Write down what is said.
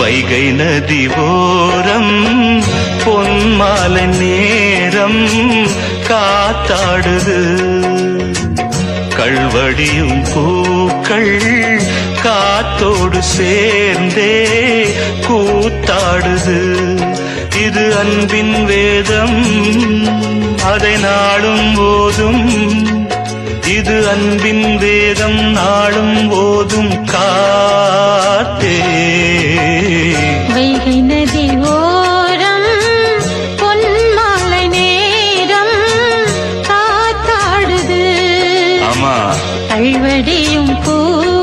வைகை நதி ஓரம் பொன்மாலை நேரம் காத்தாடுது. கல்வடியும் பூக்கள் காத்தோடு சேர்ந்தே கூத்தாடுது. இது அன்பின் வேதம் அதை நாளும் போதும். இது அன்பின் வேதம் நாளும் போதும். விழிவடையும் போ